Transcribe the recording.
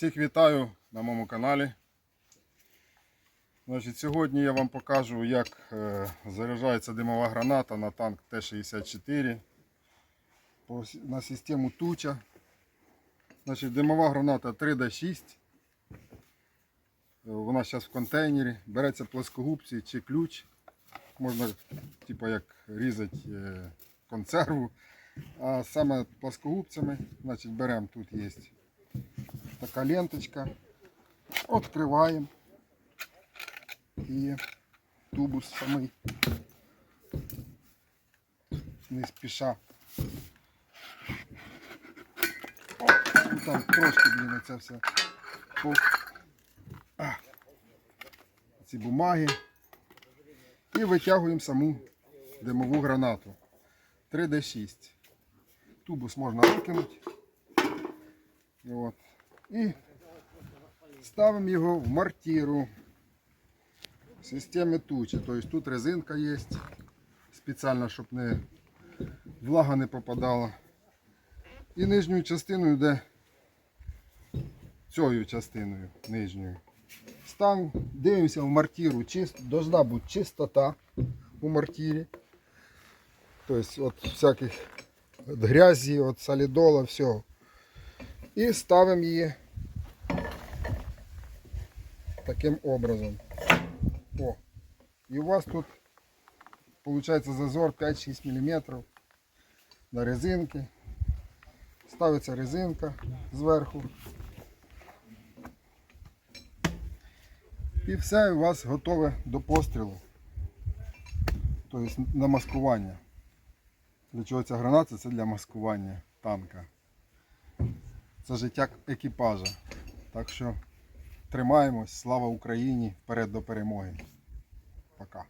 Всіх вітаю на моєму каналі. Значить, сьогодні я вам покажу, як е, заряджається димова граната на танк Т-64 на систему Туча. Значить, димова граната 3D6. Е, Вона зараз в контейнері. Береться плоскогубці чи ключ. Можна типу, як різати е, консерву. А саме плоскогубцями, значить, беремо тут є така ленточка. Откриваємо і тубус самий. Не спіша. О, ну там трошки, блін, це все. Ці бумаги. І витягуємо саму димову гранату. 3D6. Тубус можна викинути. І От. І ставимо його в мортиру в системі тучі. Тобто тут резинка є спеціально, щоб не влага не попадала. І нижньою частиною йде цією частиною нижньою. Ставимо, дивимося в мортиру, чист, бути чистота у мортирі. Тобто от всяких от грязі, от солідола, всього. І ставимо її таким образом. О. І у вас тут виходить зазор 5-6 мм на резинки. Ставиться резинка зверху. І все у вас готове до пострілу. Тобто на маскування. Для чого ця граната? Це для маскування танка. Це життя екіпажа. Так що тримаємось, слава Україні, вперед до перемоги. Пока.